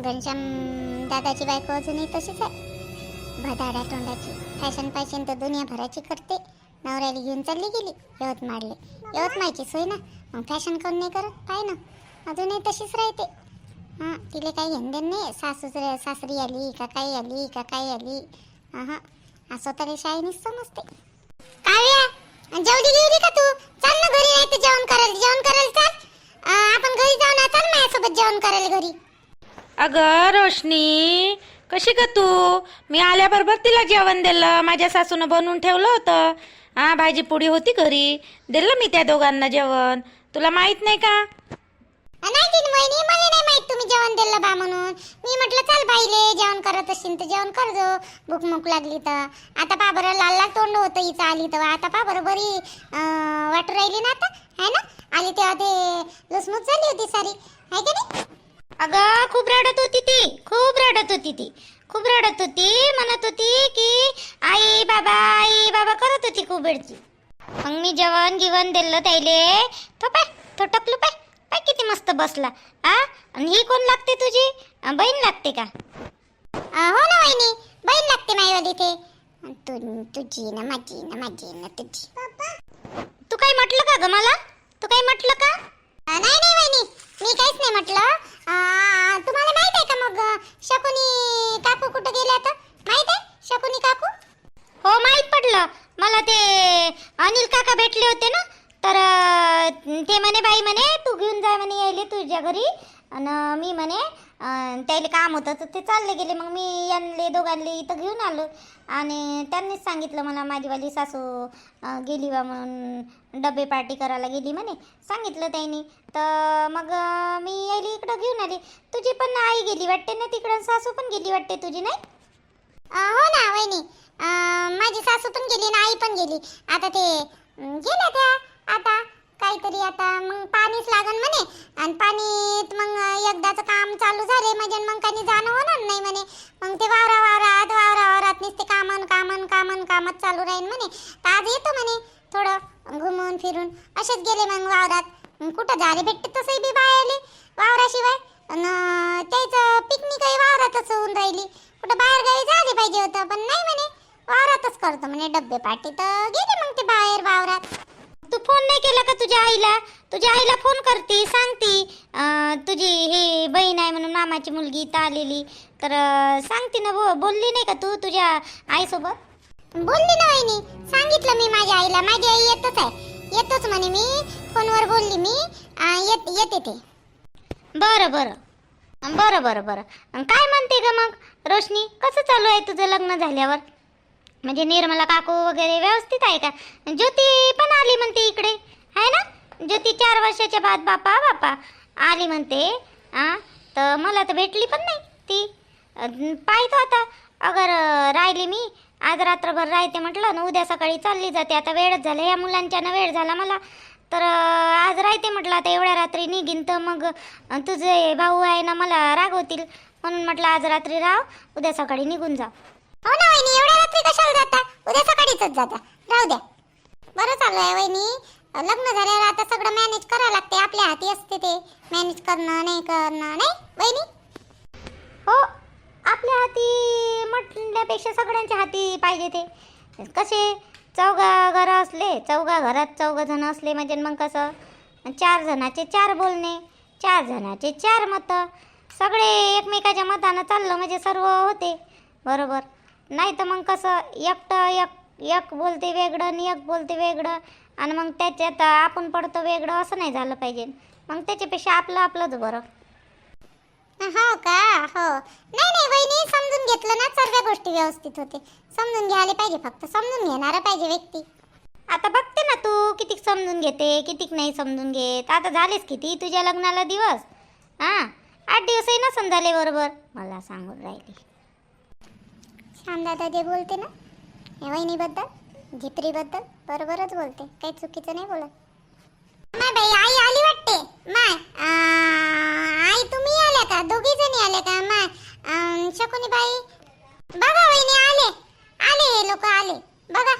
घनश्याम दादाची बायको अजूनही तशीच आहे. भदाड्या तोंडाची. फॅशन फॅशन तर दुनियाभराची करते. नवऱ्याला घेऊन चालली गेली. यवतमाळले यवतमाळची सोय ना. मग फॅशन कोण नाही करत? पाय ना. अजूनही तशीच राहते. हां तिला काही घेणदेण नाही सासूसरे सासरी आली का काही आली का काही आली. हां स्वतःला शाळेनीच समजते. काव्या जेवली गेली का तू? चल ना घरी नाही तर जेवण करायला. जेवण करायला चाल. आपण घरी जाऊ ना. चल माझ्यासोबत जेवण करायला घरी. अगं रोशनी कशी का तू? मी आल्याबरोबर तिला जेवण दिलं माझ्या सासूनं बनवून ठेवलं होतं. हा भाजी पोळी होती घरी. दिलं मी त्या दोघांना जेवण. तुला माहीत नाही का? नाही तीन महिने मला नाही माहीत तुम्ही जेवण दिलं बा म्हणून. मी म्हटलं चल बाईले जेवण करत असशील तर जेवण कर जो भूक मूक लागली तर. आता पा बरं लाल लाल तोंड होतं हिचं आली तर. आता पा बरं बरी वाटू राहिली ना आता? है ना? आली तेव्हा ते लसमुस झाली होती सारी. है की नाही? अगं खूप रडत होती ती. खूप रडत होती ती. खूप रडत होती म्हणत होती की आई बाबा आई बाबा करत होती खूप वेळची. मग मी जेवण गिवण दिलं त्याले तो पाय तो टकलू पाय. पाय किती मस्त बसला. आ? आणि ही कोण लागते तुझी? बहीण लागते का? हो ना वहिनी. बहीण लागते माईवाली ते तु तुझी ना माझी ना माझी ना तुझी. तू काय म्हटलं का ग मला? तू काय म्हटलं का? नाही नाही वहिनी. मी काहीच नाही म्हटलं. तुम्हाला माहीत आहे का मग अं, शकुनी काकू कुठं गेल्या आता माहीत आहे शकुनी काकू हो माहीत पडलं मला ते अनिल काका भेटले होते ना तर अं, ते म्हणे बाई म्हणे तू घेऊन जाय म्हणे यायले तुझ्या घरी आणि मी म्हणे अं, त्याला काम होतं तर ते चालले गेले. मग मी यांले दोघांले इथं घेऊन आलो. आणि त्यांनीच सांगितलं मला माझीवाली सासू गेली बा म्हणून डबे पार्टी करायला गेली म्हणे. सांगितलं त्यांनी. तर मग मी यायली इकडं घेऊन आली. तुझी पण आई गेली वाटते ना तिकडं? सासू पण गेली वाटते तुझी नाही? हो ना वहिनी. माझी सासू पण गेली ना आई पण गेली. आता ते गेल्या त्या आता. काहीतरी आता मग पाणीच लागन म्हणे. आणि पाणीत मग एकदाचं काम चालू झाले म्हणजे मग काही जाणं होणार नाही म्हणे. मग ते वावरा वावरात वावरा वावरात नुसते कामन कामन कामन कामच चालू राहील म्हणे. तर आज येतो म्हणे थोडं घुमून फिरून. असेच गेले मग वावरात. मग कुठं झाले भेटते तसंही बी बाहेरले. वावराशिवाय. आणि त्याचं पिकनिकही वावरातच होऊन राहिली. कुठं बाहेर गावी झाले पाहिजे होतं पण नाही म्हणे. वावरातच करतो म्हणे. डब्बे पाठी तर गेले मग ते बाहेर वावरात. तू फोन नाही केला का तुझ्या आईला? तुझ्या आईला फोन करते सांगते. तुझी हे बहीण आहे म्हणून मामाची मुलगी इथं आलेली. तर सांगते ना बो बोलली नाही का तू तुझ्या आईसोबत? बोलली ना वहिनी. सांगितलं मी माझ्या आईला. माझी आई येतच आहे. येतोच म्हणे मी. फोनवर बोलली मी. आ, येत येते ते. बरं बरं. बरं बरं बरं. काय म्हणते ग मग? रोशनी कसं चालू आहे तुझं लग्न झाल्यावर? म्हणजे निर्मला काकू वगैरे व्यवस्थित आहे का? ज्योती पण आली म्हणते इकडे. आहे ना? ज्योती चार वर्षाच्या बाद बापा बापा. आली म्हणते. आ? तर मला तर भेटली पण नाही ती. पाहिजे पाहतो आता. अगर राहिली मी आज रात्रभर राहते म्हटलं ना उद्या सकाळी चालली जाते. आता वेळच झाला. या मुलांच्यानं वेळ झाला मला. तर आज राहते म्हटलं आता एवढ्या रात्री निघीन तर मग तुझे भाऊ आहे ना मला रागवतील म्हणून म्हटलं आज रात्री राव उद्या सकाळी निघून जा. हो ना वहिनी एवढ्या रात्री कशाला जाता? उद्या सकाळीच जाता. राहू द्या. बरं चालू आहे वहिनी. लग्न झाल्यावर आता सगळं मॅनेज करावं लागते आपल्या हाती असते ते. मॅनेज करणं नाही करणं नाही? वहिनी? हो आपल्या हाती म्हटल्यापेक्षा सगळ्यांच्या हाती पाहिजे ते. कसे? चौघा घर असले चौघा घरात चौघ जण असले म्हणजे मग कसं? चार जणाचे चार बोलणे चार जणाचे चार मतं. सगळे एकमेकाच्या मतानं चाललं म्हणजे सर्व होते. बरोबर. नाही तर मग कसं एकटं एक एक बोलते वेगळं आणि एक बोलते वेगळं. आणि मग त्याच्यात आपण पडतो वेगळं असं नाही झालं पाहिजे. मग त्याच्यापेक्षा आपलं आपलंच बरं. हो का? हो. नाही नाही वहिनी समजून घेतलं ना सर्व गोष्टी व्यवस्थित होते. समजून घ्यायला पाहिजे फक्त समजून घेणारा पाहिजे व्यक्ती. आता बघते ना तू कितीक समजून घेते कितीक नाही समजून घेत. आता झालेच किती तुझ्या लग्नाला दिवस? हा? आठ दिवसही नसन झाले बरोबर. मला सांगून राहिली. श्यामदादा जे बोलते ना? या वहिनीबद्दल झिपरीबद्दल बरोबरच बोलते. काही चुकीचं नाही बोलत. माय बाई आई आली वाटते. माय आई तुम्ही आल्या का? दोघी जणी आल्या का? माय शकुनी बाई बघा वहिनी आले. आले हे लोक आले. बघा.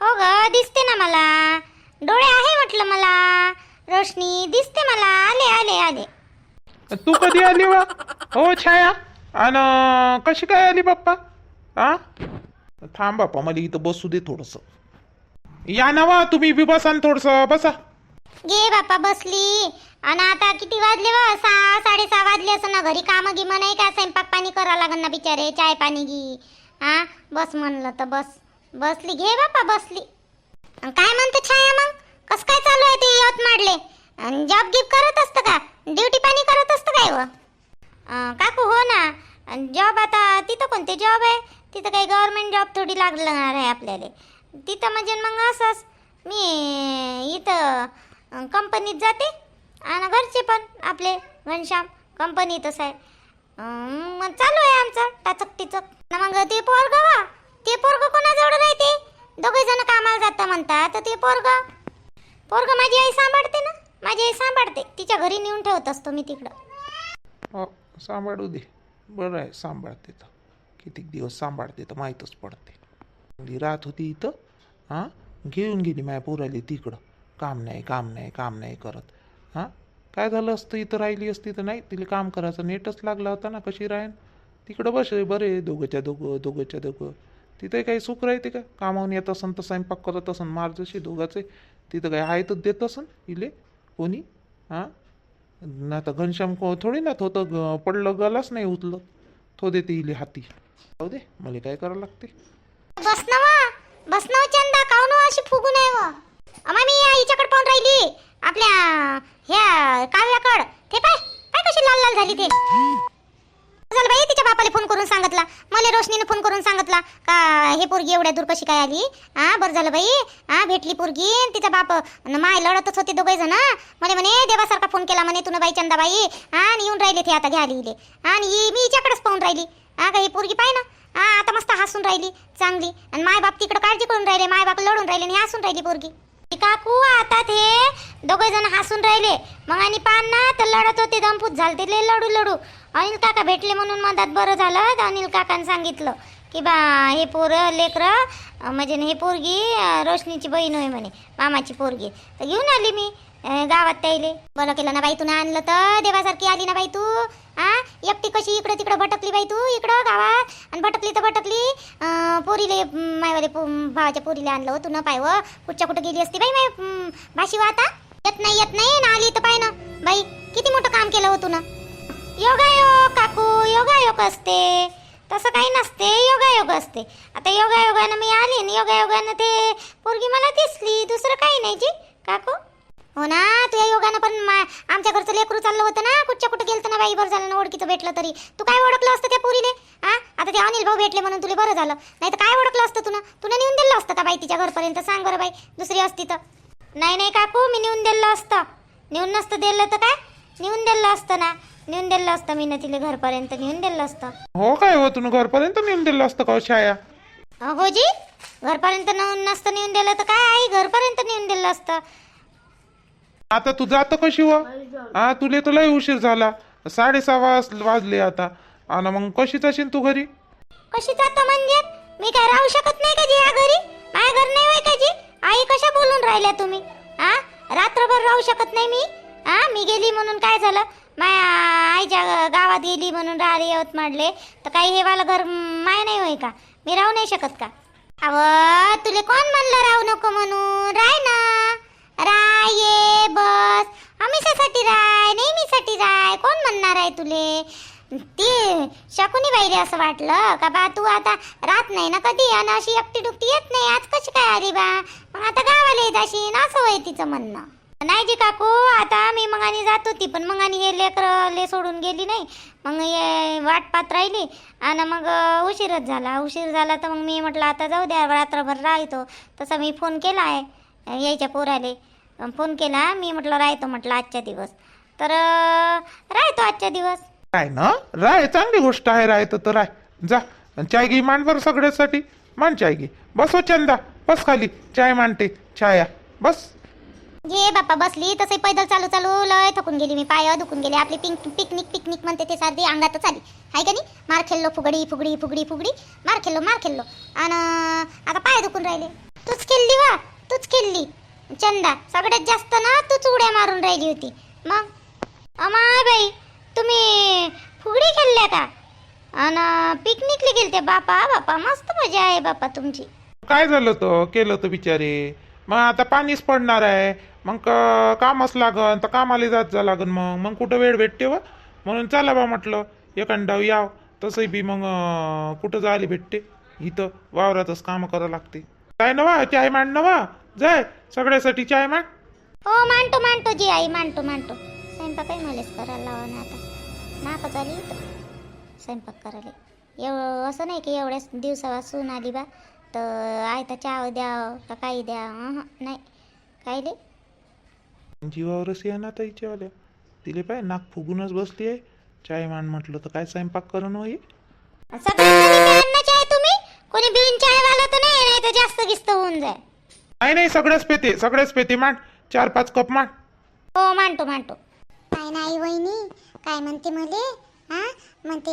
हो ग दिसते ना मला. डोळे आहे म्हटलं मला. रोशनी दिसते मला. आले आले आले. तू कधी आली वा? हो छाया. आणि कशी काय आली बाप्पा आ थांब बाप्पा मला इथं बसू दे थोडस. या ना वा तुम्ही बी बसा ना थोडस बसा. घे बापा बसली. आणि आता किती वाजले वा? सहा साडेसहा वाजले असं ना घरी कामं गिम नाही का? स्वयंपाक पाणी करा लागन ना बिचारे चाय पाणी घे. हा? बस म्हणलं तर बस. बसली घे बापा बसली. अन काय म्हणते छाया मग? कसं काय चालू आहे ते यवतमाळले जॉब गिप करत असतं का? ड्युटी पाणी करत असतं काय व? अं, काकू हो ना. जॉब आता तिथं कोणते जॉब आहे. तिथं काही गव्हर्मेंट जॉब थोडी लागणार आहे आपल्याला. तिथं म्हणजे मग असंच मी इथं कंपनीत जाते आणि घरचे पण आपले घनश्याम कंपनीतच आहे. मग चालू आहे आमचं टाचक टिचक ना मग ते पोरग वा ते पोरग कोणाजवळ राहते दोघे जण कामाला जाता म्हणतात तर ते पोरग पोरग माझी आई सांभाळते ना माझी आई सांभाळते. तिच्या घरी नेऊन ठेवत असतो मी तिकडं. हो सांभाळू दे. बरं आहे सांभाळते तर कितीक दिवस सांभाळते तर माहीतच पडते. ती राहत होती इथं हां? घेऊन गेली माय पोराली तिकडं. काम नाही काम नाही काम नाही करत. हां? काय झालं असतं? इथं राहिली असती तर नाही? तिला काम करायचं नेटच लागला होता ना कशी राहीन? तिकडं बस बरे दोघंच्या दोघं दोघंच्या दोघं. तिथे काही सुख राहते का? कामावून येत असन तर स्वयंपाक करत असन मार जशी दोघाचे. तिथं काय आहे तर देत असन इले कोणी? हां? ना तर घनश्याम को थोडी ना तो तर ग- पडलं गलाच नाही उचलत. तो देते इले हाती. जाऊ दे मला काय करावं लागते? बस ना वा बस ना चंदा काऊन अशी फुगून आहे अमा मी या हिच्याकडे पाहून राहिली आपल्या ह्या काव्याकड. ते पाय पाय कशी लाल लाल झाली ते. बाई तिच्या बापाला फोन करून सांगितला. मला रोशनीने फोन करून सांगितला का हे पोरगी एवढ्या दूर कशी काय आली? हा बरं झालं बाई. हा भेटली पोरगी तिचा बाप अन माय लढतच होते दोघे जण. म्हणे म्हणे देवासारखा फोन केला म्हणे तुला बाई चंदाबाई. हा आणि येऊन राहिले ते आता घ्यायला इले. आणि ही- मी हिच्याकडेच पाहून राहिली. हा का ही पोरगी पाय ना. हा आता मस्त हसून राहिली चांगली. आणि माय बाप तिकडे काळजी करून राहिले माय बाप लढून राहिले आणि हसून राहिली पोरगी. काकू आता ते दोघे जण हसून राहिले. मग आणि पान ना तर लढत होते दमपूत झालते लय लढू लढू अनिल काका भेटले म्हणून मधात बरं झालं तर अनिल काकाने सांगितलं की बा हे पोरं लेकरं म्हणजे हे पोरगी रोशनीची बहीण होय म्हणे मामाची पोरगी. तर घेऊन आली मी गावात त्याईले. बरं केलं ना बाई तू आणलं तर देवासारखी आली ना बाई तू. हा एकटी कशी इकडं तिकडं भटकली बाई तू? इकडं गावात? आणि भटकली तर भटकली. पोरीले मायवाले पो भावाच्या पोरीले आणलं हो तू न पाय व कुठच्या कुठं गेली असती बाई माय भाशी आता येत नाही येत नाही ना आली तर पाय ना. बाई किती मोठं काम केलं हो तू ना. योगायोग काकू योगायोग असते. तसं काही नसते योगायोग असते. आता योगायोगानं मी आली आणि योगायोगानं ते पोरगी मला दिसली. दुसरं काही नाही जी. काकू? हो ना तुझ्या योगानं पण मा- आमच्या घरचं लेकरू चाललं होतं ना कुठच्या कुठं गेलं ना बाई बरं झालं ना ओळखीचं भेटलं तरी. तू काय ओळखलं असतं त्या पुरीने हा आता ते अनिल भाऊ भेटले म्हणून तुला बरं झालं. नाही तर काय ओळखलं असतं तुला तुला नेऊन दिलं असतं का बाई तिच्या घरपर्यंत? सांग बरं बाई दुसरी असती तर. नाही नाही काकू मी नेऊन दिलं असतं. नेऊन नसतं दिलं तर काय? नेऊन दिलं असतं ना. नेऊन दिलं असतं मी ना तिला घरपर्यंत नेऊन दिलं असतं. हो काय हो तुम्ही घरपर्यंत नेऊन दिलं असतं का हो छाया हो जी घरपर्यंत नेऊन नसतं नेऊन दिलं तर काय? आई घरपर्यंत नेऊन दिलं असतं. आता तू जात कशी हो हा तुले तर लय उशीर झाला. साडेसहा वाज वाजले आता. आणि मग कशी जाशील तू घरी? कशी जातो म्हणजे? मी काय राहू शकत नाही का जी या घरी? माझ्या घर नाही होय का जी? आई कशा बोलून राहिल्या तुम्ही? हा रात्रभर राहू शकत नाही मी? हा मी गेली म्हणून काय झालं? माया आईच्या गावात गेली म्हणून राहिले यवतमाळले तर काही हे वाला घर माय नाही होय का? मी राहू नाही शकत का? अव तुले कोण म्हणलं राहू नको म्हणून? राय ना. राय ये बस. हमेशासाठी राय नेहमीसाठी राय. कोण म्हणणार आहे तुले? ते शकुनी बाईले असं वाटलं. का बा तू आता राहत नाही ना कधी? आणि अशी एकटी डुकटी येत नाही. आज कशी काय आली बा? मग आता गावाला येत अशी ना असं होय तिचं म्हणणं. नाही जी काकू आता मी मग आणि जात होती पण मग आणि हे लेकर ले सोडून गेली नाही. मग हे वाट पात राहिली. आणि मग उशीरच झाला. उशीर झाला तर मग मी म्हटलं आता जाऊ द्या रात्रभर राहतो. तसा मी फोन केला आहे यायच्या पोराले. फोन केला मी म्हटलं राहतो म्हटलं आजच्या दिवस. तर राहतो आजच्या दिवस. काय ना? राय चांगली गोष्ट आहे राय तर राय. जा चाय घे मांड बरं सगळ्यासाठी. मान चाय घे. बस हो चंदा. बस खाली. चाय मांडते. छाया. बस. घे बाप्पा बसली. तसे पैदल चालू चालू. लय थकून गेली मी. पाय दुखून गेले. आपली पिंक पिकनिक पिकनिक म्हणते ते सारखी. अंगातच आली हाय का नाही? मार खेळलो फुगडी फुगडी फुगडी फुगडी. मार खेळलो मार खेळलो. आणि आता पाय दुखून राहिले. तूच खेळली वा. तूच खेळली. चंदा सगळ्यात जास्त ना तूच उड्या मारून राहिली होती. मग? अमाय बाई तुम्ही फुगडी खेळ आणि पिकनिकला गेलते बापा बापा मस्त मजा आहे बापा तुमची. काय झालं तो? केलं तो बिचारे? मग आता पाणीच पडणार आहे. मग क- कामच लागन तर कामाला जात जा लागन मग. मग कुठं वेळ भेटते व? म्हणून चला बा म्हटलं एखादा याव. तसंही बी मग अं, कुठं जायला भेटते? इथं वावरातच कामं करावं लागते. काय नवा? चाय मांड नवा? जाय सगळ्यासाठी चाय मांड हो मांडतो मांडतो जी आई मांडतो मांडतो. स्वयंपाकही मलाच करायला लावा ना आता. नाकच आली इथं. स्वयंपाक करायला. एव असं नाही की एवढ्याच दिवसापासून आली बा. तर आयता चहा द्या का काही द्या नाही. काय ले जीवावरच या ना ताईच्यावाल्या तिले पाय नाक फुगूनच बसली आहे. चाय मांड म्हटलं तर काय स्वयंपाक करणं होई सगळ्यांना तुम्ही. कोणी बिन चाय वाला तर नाही नाही तर जास्त गिस्त होऊन जाय. नाही नाही सगळ्याच पेते सगळ्याच पेते मांड. चार पाच कप मांड. हो मांडतो मांडतो. काय नाही वहिनी. काय म्हणते मले? मग म्हणते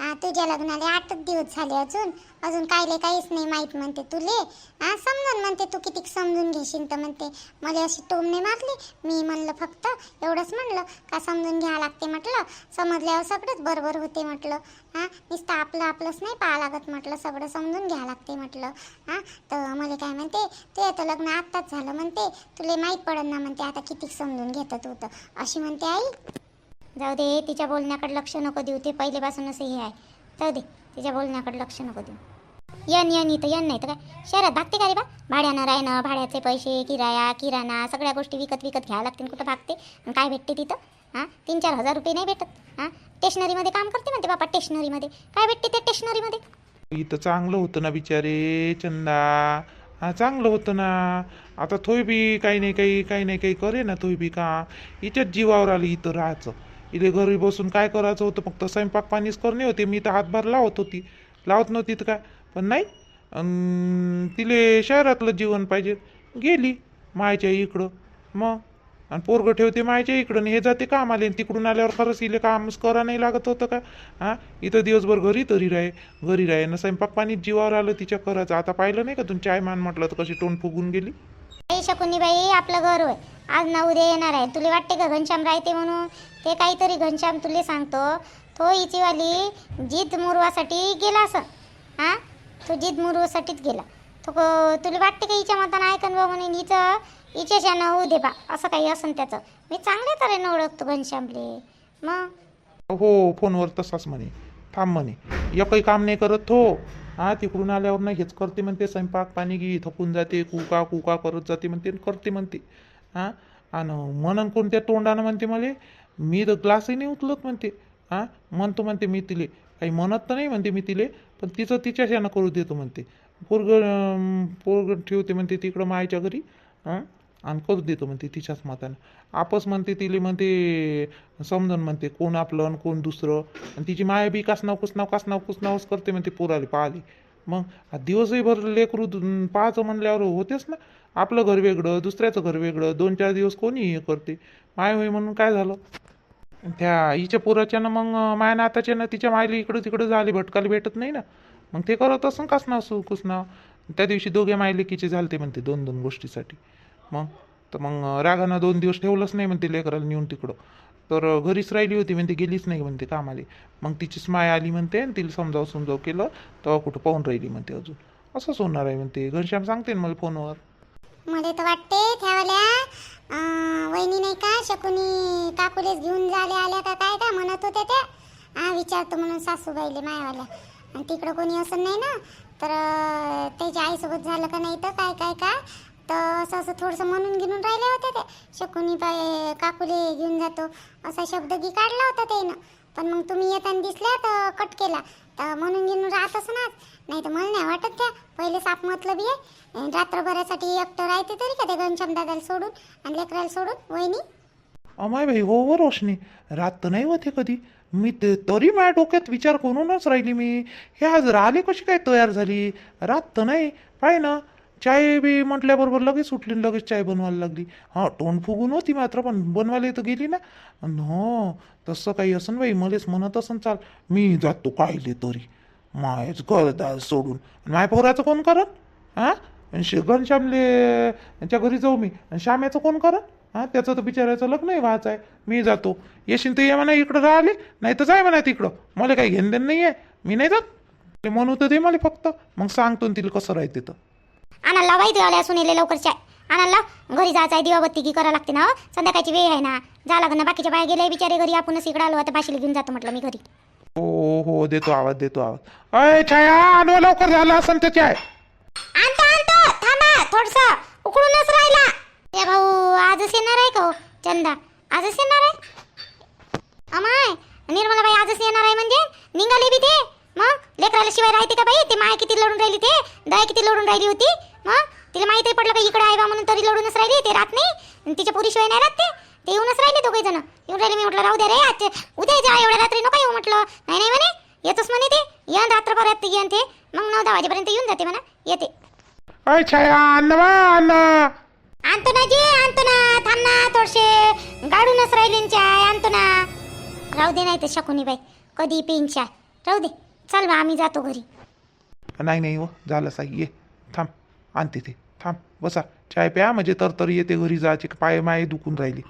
आ, तुझ्या लग्नाला आठच दिवस झाले अजून. अजून कायले काहीच नाही माहीत म्हणते तुले? हा समजून म्हणते तू किती समजून घेशील? तर म्हणते मला अशी टोमणे मारली. मी म्हणलं फक्त एवढंच म्हणलं. का समजून घ्यावं लागते म्हटलं. समजल्यावर सगळंच बरोबर होते म्हटलं. हा नुसतं आपलं आपलंच नाही पाहा लागत म्हटलं. सगळं समजून घ्यावं लागते म्हटलं. हा तर मला काय म्हणते ते आता लग्न आत्ताच झालं म्हणते तुले माहीत पडन ना म्हणते आता किती समजून घेतात होतं अशी म्हणते आई. जाऊ दे तिच्या बोलण्याकडे लक्ष नको देऊ ते पहिल्यापासूनच हे आहे. जाऊ दे तिच्या बोलण्याकडे लक्ष नको देऊ. यन यन इथं यन नाही तर काय? शहरात भागते का रे बा? भाड्यानं राहणं भाड्याचे पैसे किराया किराणा सगळ्या गोष्टी विकत विकत घ्यावं लागतील कुठं भागते? आणि काय भेटते तिथं? हां? तीन चार हजार रुपये नाही भेटत. हां? स्टेशनरीमध्ये काम करते म्हणते बापा स्टेशनरीमध्ये काय भेटते ते स्टेशनरीमध्ये इथं चांगलं होतं ना बिचारे चंदा. हां चांगलं होतं ना. आता थोय बी काही नाही काही काही नाही काही करे ना थोय बी का हिच्याच जीवावर आली इथं राहायचं. इथे घरी बसून काय करायचं होतं? फक्त स्वयंपाक पाणीच करणे होते. मी तर हातभार लावत होती. लावत नव्हती तर काय? पण नाही. तिले शहरातलं जीवन पाहिजे. गेली मायच्या इकडं. मग? आणि पोरगं ठेवते मायच्या इकडं. आणि हे जाते कामाले. आणि तिकडून आल्यावर खरंच इले कामच करा नाही लागत होतं का? हां? इथं दिवसभर घरी तरी राहे. घरी राहे. ना स्वयंपाक पाणी जीवावर आलं तिच्या करायचं आता पाहिलं नाही का तुम्ही चाय मान म्हटलं तर कशी तोंड फुगून गेली? शकुनी बाई आपलं घर होय. आज ना उद्या येणार आहे. तुला वाटते का घनश्याम राहते म्हणून? ते काहीतरी घनश्याम तुला सांगतो तो हिचीवाली जिद मुरवासाठी गेला असं. हां? तो जिद मुरवासाठीच गेला. तो क- तुला वाटते का हिच्या मतानं ऐकन बा म्हणून हिचं हिच्याच्यानं होऊ दे बा असं काही असन त्याचं. मी चांगल्या तऱ्हेनं ओळखतो घनश्यामले. मग? हो फोनवर तसाच म्हणे. थांब म्हणे. एकही काम नाही करत हो हा तिकडून आल्यावर ना हेच करते म्हणते स्वयंपाक पाणी घे थकून जाते कुका कुका करत जाते म्हणते करते म्हणते. हां? आणि म्हणून कोणत्या तोंडानं म्हणते मला? मी तर ग्लासही नाही उचलत म्हणते. हां म्हणतो म्हणते मी तिले. काही म्हणत तर नाही म्हणते मी तिले पण तिचं तिच्याच यानं करू देतो म्हणते. पोरग पोरग ठेवते म्हणते तिकडं मायच्या घरी हां आणि करू देतो म्हणते तिच्याच मतानं. आपस म्हणते तिले म्हणते समजून म्हणते कोण आपलं आणि कोण दुसरं. आणि तिची माया बी कास कुसनाव कुस कुसनावच करते म्हणते पोराले पाहले. मग दिवसही भर लेकरू पाहायचं म्हणल्यावर होतेच ना. आपलं घर वेगळं दुसऱ्याचं घर वेगळं दोन चार दिवस कोणी हे करते. माय होई म्हणून काय झालं? त्या हिच्या पोराच्यानं मग माया नाताच्यानं तिच्या मायला इकडं तिकडं झाली भटकाला भेटत नाही ना. मग ते करत असं कास असू सु त्या दिवशी दोघे मायलेकीचे झालते म्हणते दोन दोन गोष्टीसाठी. मग तर मग रागानं दोन दिवस ठेवलंच नाही म्हणते लेकराला नेऊन तिकडं. तर घरीच राहिली होती म्हणते गेलीच नाही म्हणते कामाले. मग तिचीच माय आली म्हणते आणि तिला समजावं समजाव केलं तेव्हा कुठं पाहून राहिली म्हणते अजून. असंच होणार आहे म्हणते घनश्याम सांगते ना मला फोनवर. मला तर वाटते त्यावाल्या वहिनी नाही का शकुनी काकुलेच घेऊन झाले आल्या का काय का म्हणत होते त्या हा विचारतो म्हणून सासूबाईले मायावाल्या. आणि तिकडं कोणी असं नाही ना तर त्याच्या आईसोबत झालं का नाही तर काय काय काय. तर असं असं थोडंसं म्हणून घेऊन राहिले होते ते. शकुनी पाय काकुले घेऊन जातो. असा शब्द गी काढला होता त्यानं. पण मग तुम्ही येताना दिसल्या तर कट केला. तर म्हणून घेऊन राहत असणार नाही तर मला नाही वाटत त्या. पहिले साप मतलब आहे रात्रभरासाठी एकटं राहते तरी का त्या घनश्याम दादाला सोडून आणि लेकराला सोडून वहिनी? अमाय भाई हो व रोशनी. रात तर नाही होते कधी. मी ते तरी माझ्या डोक्यात विचार करूनच राहिली मी. हे आज राहिले कशी काय तयार झाली? रात तर नाही. पाय ना. चाय बी म्हटल्याबरोबर लगेच सुटली आणि लगेच चाय बनवायला लागली. हां तोंड फुगून होती मात्र पण बनवायला तर गेली ना. अन हो तसं काही असन बाई मलेच म्हणत असन चाल. मी जातो कायले तरी. मायच घर सोडून. माय पोराचं कोण करत? हां घनश्यामले त्यांच्या घरी जाऊ मी. आणि श्याम्याचं कोण करत? हां त्याचं तर बिचारायचं लग्न आहे व्हायचं आहे. मी जातो. येशील तर ये म्हणा इकडं राहिले. नाही तर जाय म्हणा तिकडं. मला काही घेणं देणं नाही आहे मी नाही जात. ते म्हणू तर दे मला फक्त. मग सांगतो ना तिला कसं राहते तर. आणायला लावाय दिवाल्या सुनेले लवकर चाय आणायला लाव घरी जायचं आहे दिवाबत्ती की करा लागते ना हो. संध्याकाळची वेळ आहे ना. जा लागन ना बाकीच्या बाया गेले बिचारे घरी. आपणच इकडे आलो आता बाशीला घेऊन जातो म्हटलं मी घरी. हो हो देतो आवाज देतो आवाज. अय छाया आणवा लवकर झाला असं त्याची आहे आणतो आणतो. थांबा थोडस. उकडूनच राहिला. ए भाऊ आजच येणार आहे का हो? चंदा आजच येणार आहे? अमाय निर्मला बाई आजच येणार आहे म्हणजे? निघाली बी ते. मग? लेकराला शिवाय राहते का बाई? ते माय किती लढून राहिली ते? दया किती लढून राहिली होती? मग तिला माहिती पडलं का इकडे आहे बा म्हणून तरी लढूनच राहिली ते राहत नाही. आणि तिच्या पोरीशिवाय नाही राहत ते. ते येऊनच राहिले दोघे जण. येऊन राहिले मी म्हटलं राहू द्या रे आज उद्या जा एवढ्या रात्री नको येऊ म्हटलं. नाही नाही म्हणे येतोच म्हणे ते. येऊन रात्रभरात येऊन ते मग नऊ दहा वाजेपर्यंत येऊन जाते म्हणा. येते. अय छाया अन्न अन्न आणतो ना जी आणतो ना थांब ना थोडसे गाडूनच राहिले चाय आणतो ना राहू दे नाही तर शकुनी बाई. कधी पिईन चाय. राहू दे. चल बा आम्ही जातो घरी. नाही नाही हो झालं साई ये. थांब. आणते ते. थांब बसा. चाय प्या म्हणजे तर तर येते घरी जायचे पाय माय दुखून राहिली.